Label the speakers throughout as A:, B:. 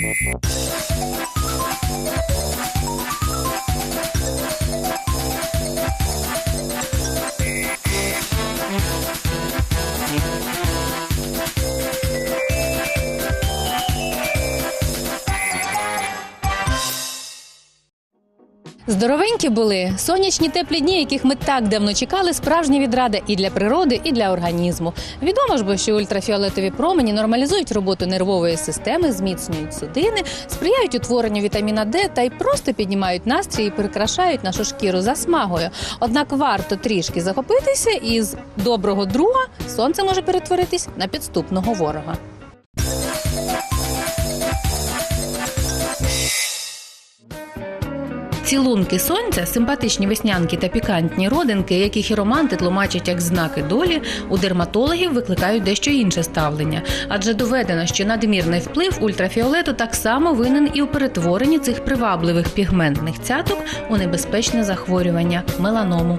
A: Música Здоровенькі були сонячні теплі дні, яких ми так давно чекали, справжня відрада і для природи, і для організму. Відомо ж бо, що ультрафіолетові промені нормалізують роботу нервової системи, зміцнюють судини, сприяють утворенню вітаміна Д та й просто піднімають настрій і прикрашають нашу шкіру засмагою. Однак варто трішки захопитися, і з доброго друга сонце може перетворитись на підступного ворога. Цілунки сонця, симпатичні веснянки та пікантні родинки, які хіроманти тлумачать як знаки долі, у дерматологів викликають дещо інше ставлення, адже доведено, що надмірний вплив ультрафіолету так само винен і у перетворенні цих привабливих пігментних цяток у небезпечне захворювання меланому.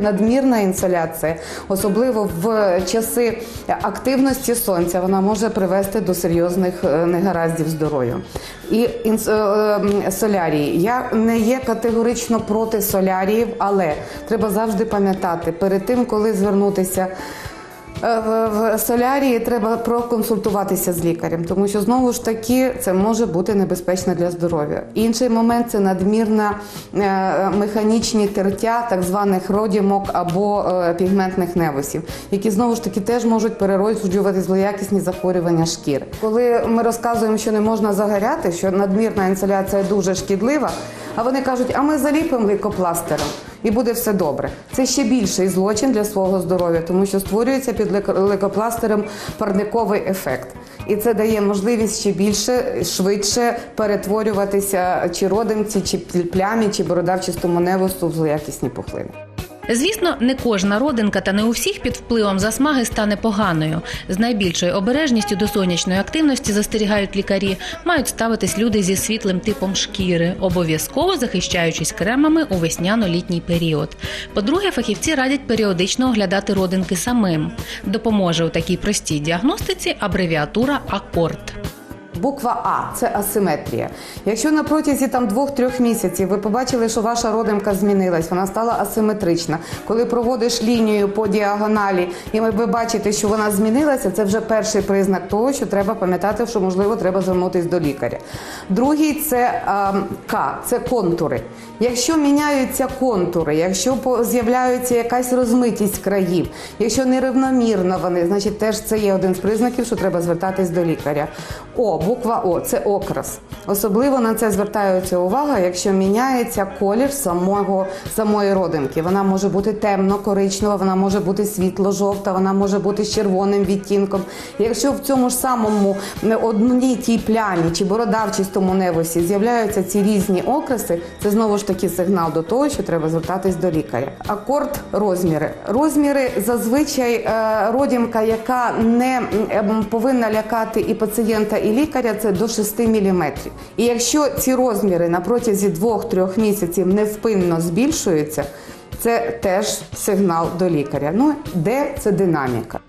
B: Надмірна інсоляція, особливо в часи активності сонця, вона може привести до серйозних е, негараздів здоров'я. І е, солярії. Я не є категорично проти соляріїв, але треба завжди пам'ятати перед тим, коли звернутися. Е, В солярії треба проконсультуватися з лікарем, тому що знову ж таки це може бути небезпечно для здоров'я. Інший момент це надмірна е, механічні тертя так званих родімок або е, пігментних невусів, які знову ж таки теж можуть перероджувати злоякісні захворювання шкіри. Коли ми розказуємо, що не можна загоряти, що надмірна інсоляція дуже шкідлива, а вони кажуть, а ми заліпимо лейкопластером і буде все добре. Це ще більший злочин для свого здоров'я, тому що створюється під лейко- лейкопластером парниковий ефект. І це дає можливість ще більше, швидше перетворюватися чи родинці, чи плямі, чи бородавчистому невусу в злоякісні пухлини.
A: Звісно, не кожна родинка та не у всіх під впливом засмаги стане поганою. З найбільшою обережністю до сонячної активності застерігають лікарі, мають ставитись люди зі світлим типом шкіри, обов'язково захищаючись кремами у весняно-літній період. По-друге, фахівці радять періодично оглядати родинки самим. Допоможе у такій простій діагностиці абревіатура акорд.
B: Буква А це асиметрія. Якщо на протязі там двох-трьох місяців ви побачили, що ваша родимка змінилась, вона стала асиметрична. Коли проводиш лінію по діагоналі, і ви бачите, що вона змінилася, це вже перший признак того, що треба пам'ятати, що можливо треба звернутися до лікаря. Другий це ем, К, це контури. Якщо міняються контури, якщо з'являється якась розмитість країв, якщо нерівномірно вони, значить теж це є один з признаків, що треба звертатись до лікаря. О, буква О це окрас. Особливо на це звертається увага, якщо міняється колір самого самої родинки. Вона може бути темно-коричнева, вона може бути світло-жовта, вона може бути з червоним відтінком. Якщо в цьому ж самому одній тій плямі чи бородавчистому невусі з'являються ці різні окраси, це знову ж таки сигнал до того, що треба звертатись до лікаря. Акорд розміри. Розміри зазвичай е, яка не повинна лякати і пацієнта, і лікаря, це до 6 мм. І якщо ці розміри на протязі 2-3 місяців невпинно збільшуються, це теж сигнал до лікаря. Ну де це динаміка.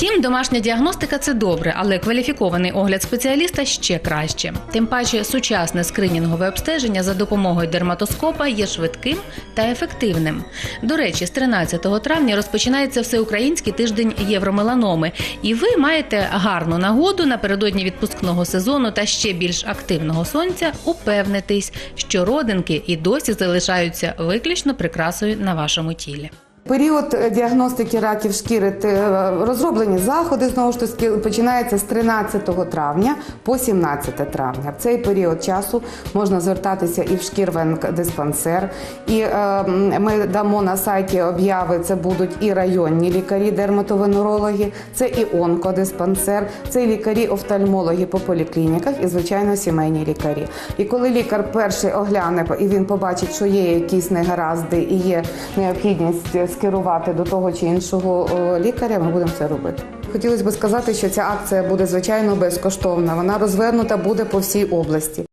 A: Втім, домашня діагностика це добре, але кваліфікований огляд спеціаліста ще краще. Тим паче, сучасне скринінгове обстеження за допомогою дерматоскопа є швидким та ефективним. До речі, з 13 травня розпочинається всеукраїнський тиждень євромеланоми, і ви маєте гарну нагоду напередодні відпускного сезону та ще більш активного сонця упевнитись, що родинки і досі залишаються виключно прикрасою на вашому тілі.
B: Період е, діагностики раків шкіри е, розроблені заходи знову ж таки починається з 13 травня по 17 травня. В цей період часу можна звертатися і в шкірвенк диспансер, і е, ми дамо на сайті обяви. Це будуть і районні лікарі, дерматовенерологи, це і онкодиспансер, це і лікарі-офтальмологи по поліклініках, і звичайно сімейні лікарі. І коли лікар перший огляне і він побачить, що є якісь негаразди і є необхідність скерувати до того чи іншого лікаря, ми будемо це робити. Хотілося б сказати, що ця акція буде звичайно безкоштовна. Вона розвернута буде по всій області.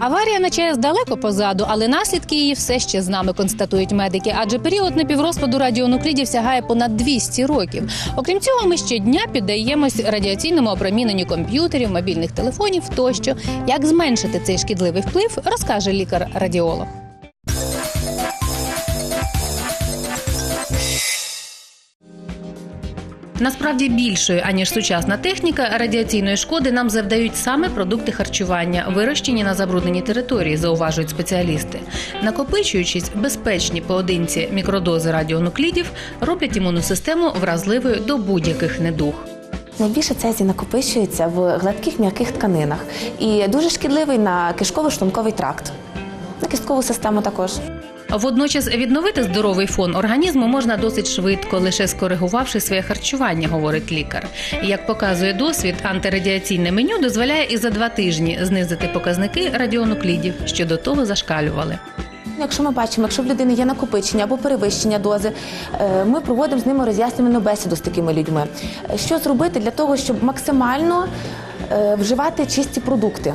A: Аварія на ЧАЕС далеко позаду, але наслідки її все ще з нами, констатують медики. Адже період напіврозпаду радіонуклідів сягає понад 200 років. Окрім цього, ми щодня піддаємось радіаційному опроміненню комп'ютерів, мобільних телефонів тощо. Як зменшити цей шкідливий вплив, розкаже лікар-радіолог. Насправді більшою аніж сучасна техніка радіаційної шкоди нам завдають саме продукти харчування, вирощені на забрудненій території, зауважують спеціалісти. Накопичуючись, безпечні поодинці мікродози радіонуклідів роблять імунну систему вразливою до будь-яких недуг.
C: Найбільше цезій накопичується в гладких м'яких тканинах і дуже шкідливий на кишково-шлунковий тракт, на кісткову систему також.
A: Водночас відновити здоровий фон організму можна досить швидко, лише скоригувавши своє харчування, говорить лікар. Як показує досвід, антирадіаційне меню дозволяє і за два тижні знизити показники радіонуклідів, що до того зашкалювали.
C: Якщо ми бачимо, якщо в людини є накопичення або перевищення дози, е, ми проводимо з ними роз'яснювальну бесіду з такими людьми. Е, Що зробити для того, щоб максимально е, вживати чисті продукти?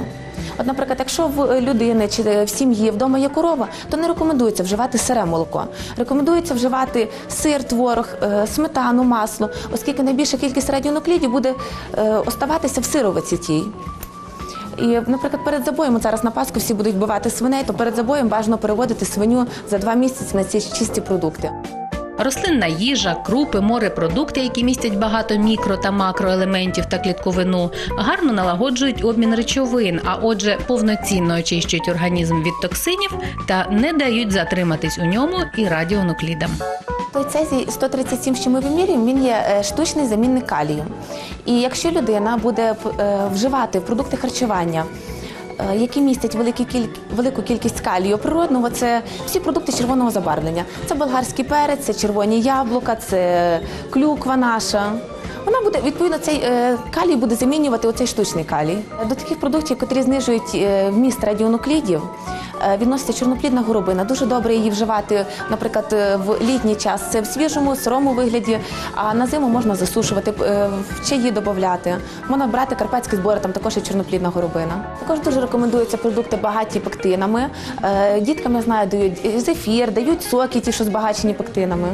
C: От, наприклад, якщо в людини чи в сім'ї вдома є корова, то не рекомендується вживати сире молоко. Рекомендується вживати сир, творог, е, сметану, масло, оскільки найбільша кількість радіонуклідів буде е, оставатися в сировиці тій. І, наприклад, перед забоєм зараз на Пасху всі будуть вбивати свиней, то перед забоєм бажано переводити свиню за два місяці на ці чисті продукти.
A: Рослинна їжа, крупи, морепродукти, які містять багато мікро та макроелементів та клітковину, гарно налагоджують обмін речовин, а отже, повноцінно очищують організм від токсинів та не дають затриматись у ньому і радіонуклідам.
C: Той цезій 137, що ми вимірюємо, він є е, штучний замінник калію. І якщо людина буде е, вживати продукти харчування, які містять великі кіль... велику кількість калію природного, це всі продукти червоного забарвлення. Це болгарський перець, це червоні яблука, це клюква наша. Вона буде відповідно цей е, калій буде замінювати оцей штучний калій. До таких продуктів, які знижують е, вміст радіонуклідів, е, відноситься чорноплідна горобина. Дуже добре її вживати, наприклад, е, в літній час це в свіжому, сирому вигляді, а на зиму можна засушувати, е, в чаї додати. Можна брати карпатські збори, там також є чорноплідна горобина. Також дуже рекомендуються продукти багаті пектинами. Е, Діткам я знаю, дають зефір, дають соки, ті, що збагачені пектинами.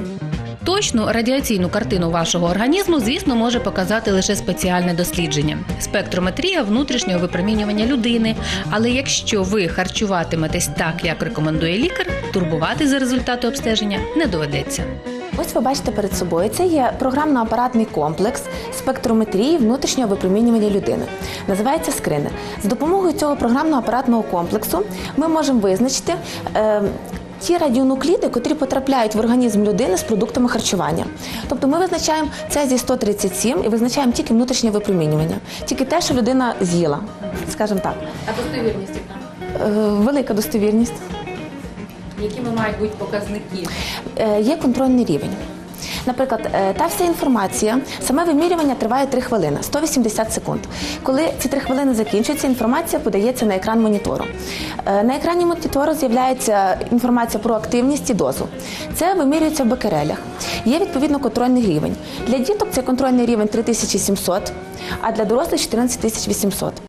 A: Точну радіаційну картину вашого організму, звісно, може показати лише спеціальне дослідження спектрометрія внутрішнього випромінювання людини. Але якщо ви харчуватиметесь так, як рекомендує лікар, турбувати за результати обстеження не доведеться.
C: Ось ви бачите перед собою. Це є програмно-апаратний комплекс спектрометрії внутрішнього випромінювання людини. Називається скринер. З допомогою цього програмно-апаратного комплексу ми можемо визначити. Е, Ті радіонукліди, котрі потрапляють в організм людини з продуктами харчування. Тобто ми визначаємо це зі 137 і визначаємо тільки внутрішнє випромінювання, тільки те, що людина з'їла, скажімо так.
A: А достовірність
C: яка? Велика достовірність.
A: Якими мають бути показники?
C: Е, є контрольний рівень. Наприклад, е, та вся інформація, саме вимірювання триває 3 хвилини, 180 секунд. Коли ці 3 хвилини закінчуються, інформація подається на екран монітору. Е, На екрані монітору з'являється інформація про активність і дозу. Це вимірюється в бекерелях. Є відповідно контрольний рівень. Для діток це контрольний рівень 3700, а для дорослих 14800.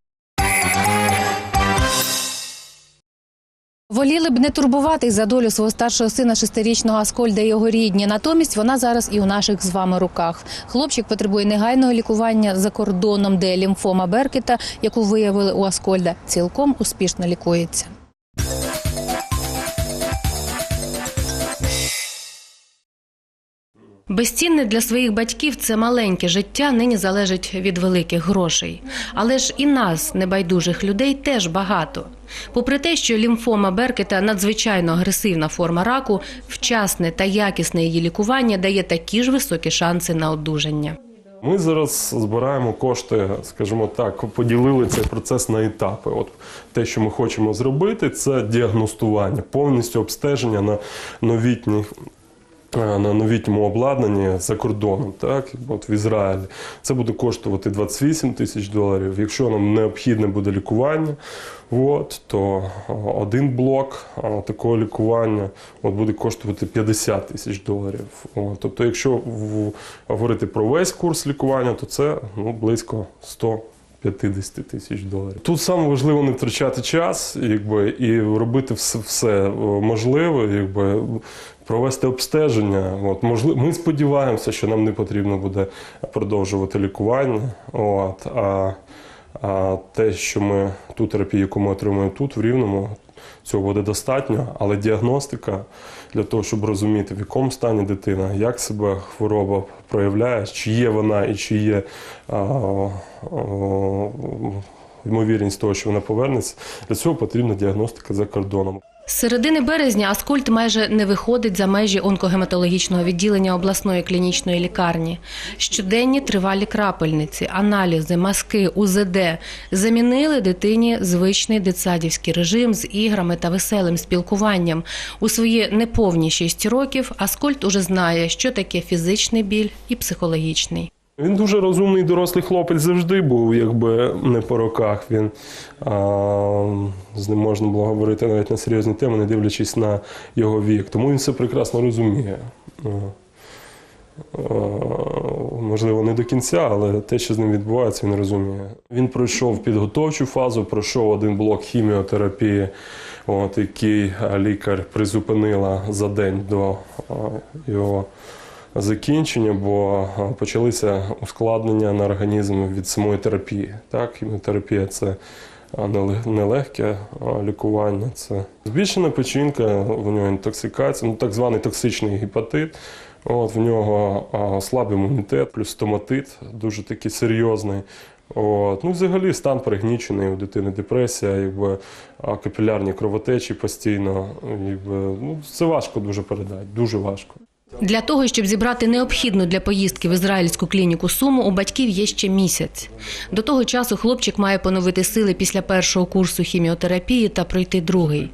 A: Воліли б не турбуватись за долю свого старшого сина шестирічного Аскольда і його рідні. Натомість вона зараз і у наших з вами руках. Хлопчик потребує негайного лікування за кордоном, де лімфома Беркета, яку виявили у Аскольда, цілком успішно лікується. Безцінне для своїх батьків це маленьке життя нині залежить від великих грошей. Але ж і нас, небайдужих людей, теж багато. Попри те, що лімфома Беркета надзвичайно агресивна форма раку, вчасне та якісне її лікування дає такі ж високі шанси на одужання.
D: Ми зараз збираємо кошти, скажімо так, поділили цей процес на етапи. От те, що ми хочемо зробити, це діагностування, повністю обстеження на новітніх. На новітньому обладнанні за кордоном, так от в Ізраїлі, це буде коштувати 28 тисяч доларів. Якщо нам необхідне буде лікування, от, то один блок такого лікування от, буде коштувати 50 тисяч доларів. От, тобто, якщо говорити про весь курс лікування, то це ну, близько 100 50 тисяч доларів. Тут саме важливо не втрачати час, якби і робити все, все можливе, якби провести обстеження. От можливо, ми сподіваємося, що нам не потрібно буде продовжувати лікування. От а, а те, що ми ту терапію, яку ми отримуємо тут, в рівному. Цього буде достатньо, але діагностика для того, щоб розуміти, в якому стані дитина, як себе хвороба проявляє, чи є вона і чи є а, а, ймовірність того, що вона повернеться, для цього потрібна діагностика за кордоном.
A: З середини березня Аскольд майже не виходить за межі онкогематологічного відділення обласної клінічної лікарні. Щоденні тривалі крапельниці, аналізи, маски, УЗД замінили дитині звичний дитсадівський режим з іграми та веселим спілкуванням. У свої неповні шість років Аскольд уже знає, що таке фізичний біль і психологічний.
D: Він дуже розумний дорослий хлопець завжди був, якби не по роках. Він а, з ним можна було говорити навіть на серйозні теми, не дивлячись на його вік. Тому він все прекрасно розуміє. А, а, можливо, не до кінця, але те, що з ним відбувається, він розуміє. Він пройшов підготовчу фазу, пройшов один блок хіміотерапії, от, який лікар призупинила за день до а, його закінчення, бо почалися ускладнення на організм від самої терапії. Так, хіміотерапія це нелегке лікування. Це збільшена печінка, в нього інтоксикація, ну так званий токсичний гепатит. От, в нього а, слабий імунітет, плюс стоматит, дуже такий серйозний. От. Ну, взагалі стан пригнічений у дитини депресія, якби, капілярні кровотечі постійно. Якби, ну, це важко дуже передати, дуже важко.
A: Для того, щоб зібрати необхідну для поїздки в ізраїльську клініку суму, у батьків є ще місяць. До того часу хлопчик має поновити сили після першого курсу хіміотерапії та пройти другий.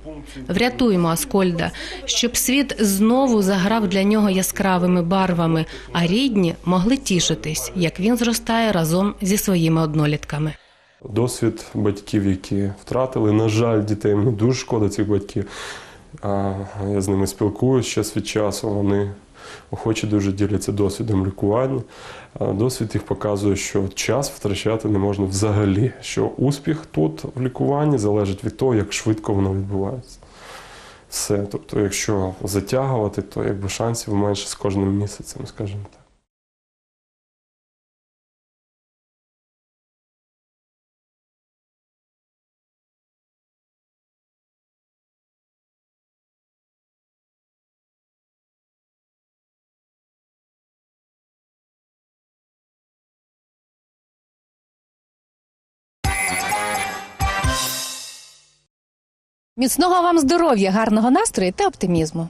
A: Врятуємо Аскольда, щоб світ знову заграв для нього яскравими барвами, а рідні могли тішитись, як він зростає разом зі своїми однолітками.
D: Досвід батьків, які втратили, на жаль, дітей. Мені дуже шкода цих батьків. Я з ними спілкуюся час від часу. Вони охоче дуже діляться досвідом лікування. Досвід їх показує, що час втрачати не можна взагалі. Що успіх тут в лікуванні залежить від того, як швидко воно відбувається. Все. Тобто, якщо затягувати, то якби шансів менше з кожним місяцем, скажімо так.
A: Міцного вам здоров'я, гарного настрою та оптимізму.